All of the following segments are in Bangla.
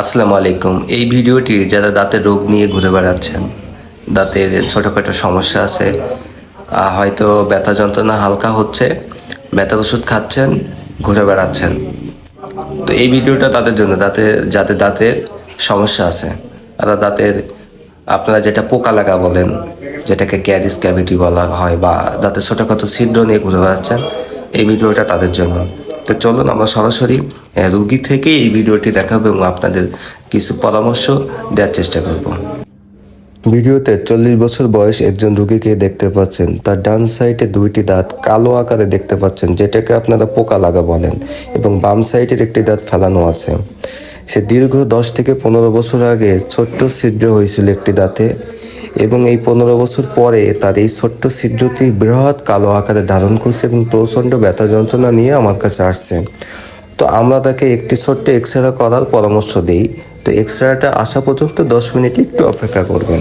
আসসালামু আলাইকুম এই ভিডিওটি যারা দাঁতের রোগ নিয়ে ঘুরে বেড়াচ্ছেন দাঁতের ছোটোখাটো সমস্যা আছে হয়তো ব্যথা যন্ত্রণা হালকা হচ্ছে ব্যথার ওষুধ খাচ্ছেন, ঘুরে বেড়াচ্ছেন। তো এই ভিডিওটা তাদের জন্য, দাঁতে, যাতে দাঁতের সমস্যা আছে আর দাঁতের, আপনারা যেটা পোকা লাগা বলেন, যেটাকে ক্যারিস ক্যাভিটি বলা হয় বা দাঁতের ছোটোখাটো ছিদ্র নিয়ে ঘুরে বেড়াচ্ছেন, এই ভিডিওটা তাদের জন্য। তো চলুন আমরা সরাসরি রুগী থেকে এই ভিডিওটি দেখাবো এবং আপনাদের কিছু পরামর্শ দেওয়ার চেষ্টা করব। ভিডিওতে চল্লিশ বছর বয়স একজন রুগীকে দেখতে পাচ্ছেন। তার ডান সাইডে দুইটি দাঁত কালো আকারে দেখতে পাচ্ছেন, যেটাকে আপনারা পোকা লাগা বলেন এবং বাম সাইডের একটি দাঁত ফেলানো আছে। সে দীর্ঘ দশ থেকে পনেরো বছর আগে ছোট্ট ছিদ্র হয়েছিল একটি দাঁতে। এবং এই পনেরো বছর পরে তার এই ছোট্ট ছিদ্রটি বৃহৎ কালো আকারে ধারণ করছে এবং প্রচণ্ড ব্যথা যন্ত্রণা নিয়ে আমার কাছে আসছে। তো আমরা তাকে একটি ছোট্ট এক্স রে করার পরামর্শ দিই। তো এক্স রেটা আসা পর্যন্ত দশ মিনিট একটু অপেক্ষা করবেন।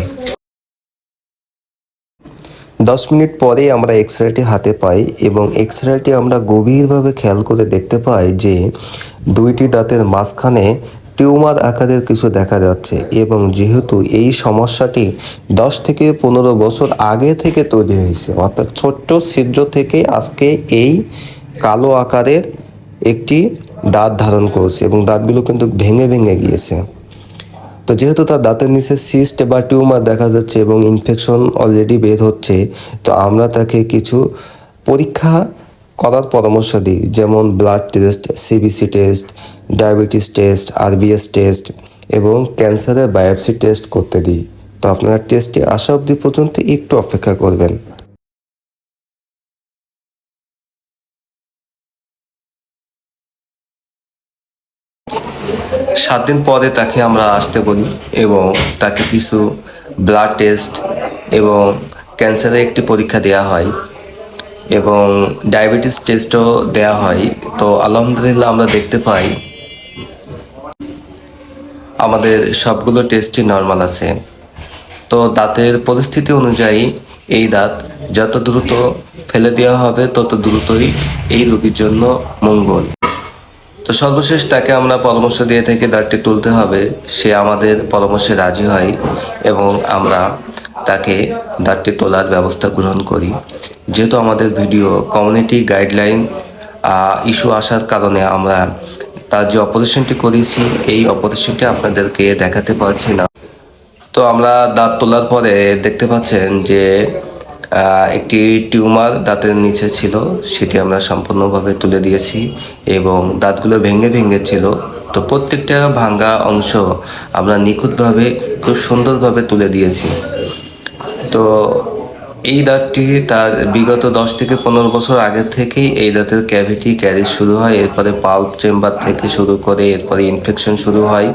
দশ মিনিট পরেই আমরা এক্স রেটি হাতে পাই এবং এক্স রেটি আমরা গভীরভাবে খেয়াল করে দেখতে পাই যে দুইটি দাঁতের মাঝখানে টিউমার আকারের কিছু দেখা যাচ্ছে এবং যেহেতু এই সমস্যাটি দশ থেকে পনেরো বছর আগে থেকে তৈরি হয়েছে, অর্থাৎ ছোট্ট ছিদ্র থেকে আজকে এই কালো আকারের একটি দাঁত ধারণ করছে এবং দাঁতগুলো কিন্তু ভেঙে ভেঙে গিয়েছে। তো যেহেতু তার দাঁতের নিচে সিস্ট বা টিউমার দেখা যাচ্ছে এবং ইনফেকশন অলরেডি বের হচ্ছে, তো আমরা তাকে কিছু পরীক্ষা করার পরামর্শ দিই, যেমন blood test CBC test diabetes test RBS test এবং ক্যান্সারের বায়োপসি টেস্ট করতে দিই। তো আপনারা টেস্টে আসা অবধি পর্যন্ত একটু অপেক্ষা করবেন। সাত দিন পরে তাকে আমরা আসতে বলি এবং তাকে কিছু ব্লাড টেস্ট এবং ক্যান্সারের একটি পরীক্ষা দেওয়া হয়। এবং ডায়াবেটিস টেস্টও দেওয়া হয়। তো আলহামদুলিল্লাহ আমরা দেখতে পাই, আমাদের সবগুলো টেস্টই নর্মাল আছে। তো দাঁতের পরিস্থিতি অনুযায়ী এই দাঁত যত দ্রুত ফেলে দেওয়া হবে, তত দ্রুতই এই রোগীর জন্য মঙ্গল। তো সর্বশেষ তাকে আমরা পরামর্শ দিয়ে থেকে দাঁতটি তুলতে হবে। সে আমাদের পরামর্শে রাজি হয় এবং আমরা তাকে দাঁতটি তোলার ব্যবস্থা গ্রহণ করি। যেহেতু আমাদের ভিডিও কমিউনিটি গাইডলাইন ইস্যু আসার কারণে আমরা তার যে অপারেশনটি করেছি, এই অপারেশনটি আপনাদেরকে দেখাতে পারছি না। তো আমরা দাঁত তোলার পরে দেখতে পাচ্ছেন যে একটি টিউমার দাঁতের নিচে ছিল, সেটি আমরা সম্পূর্ণভাবে তুলে দিয়েছি এবং দাঁতগুলো ভেঙে ভেঙে ছিল। তো প্রত্যেকটা ভাঙ্গা অংশ আমরা নিখুঁতভাবে, খুব সুন্দরভাবে তুলে দিয়েছি। তো এই দাঁতটি তার বিগত দশ থেকে পনেরো বছর আগে থেকেই এই দাঁতের ক্যাভিটি ক্যারিজ শুরু হয়। এরপরে পাল্প চেম্বার থেকে শুরু করে এরপরে ইনফেকশন শুরু হয়।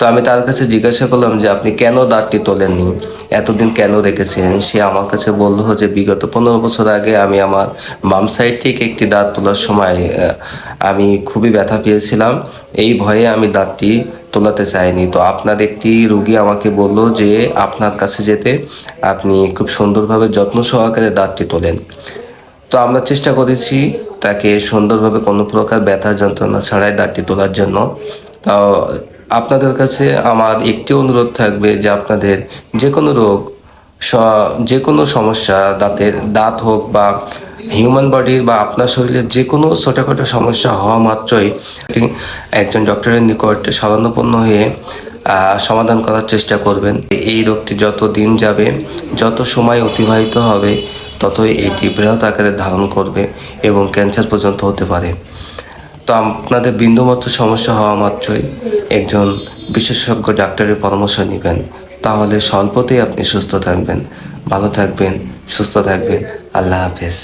তো আমি তার কাছে জিজ্ঞাসা করলাম যে, আপনি কেন দাঁতটি তোলেননি? এতদিন কেন রেখেছেন? সে আমার কাছে বলল যে, বিগত পনেরো বছর আগে আমি আমার বাম সাইড থেকে একটি দাঁত তোলার সময় আমি খুবই ব্যথা পেয়েছিলাম। এই ভয়ে আমি দাঁতটি তোলাতে চাইনি। তো আপনার একটি রুগী আমাকে বলল যে, আপনার কাছে যেতে আপনি খুব সুন্দরভাবে যত্ন সহকারে দাঁতটি তোলেন। তো আমরা চেষ্টা করেছি তাকে সুন্দরভাবে কোনো প্রকার ব্যথা যন্ত্রণা ছাড়াই দাঁতটি তোলার জন্য। তো আপনাদের কাছে আমার একটি অনুরোধ থাকবে যে আপনাদের যে কোনো রোগ যে কোনো সমস্যা, দাঁতের দাঁত হোক বা হিউম্যান বডির বা আপনার শরীরের যে কোনো ছোটোখাটো সমস্যা হওয়া মাত্রই একজন ডক্টরের নিকট শরণাপন্ন হয়ে সমাধান করার চেষ্টা করবেন। এই রোগটি যত দিন যাবে, যত সময় অতিবাহিত হবে, ততই এটি বৃহৎ আকারে ধারণ করবে এবং ক্যান্সার পর্যন্ত হতে পারে। তো আপনাদের বিন্দুমাত্র সমস্যা হওয়া মাত্রই একজন বিশেষজ্ঞ ডাক্তারের পরামর্শ নেবেন। তাহলে স্বল্পতেই আপনি সুস্থ থাকবেন। ভালো থাকবেন, সুস্থ থাকবেন। আল্লাহ হাফেজ।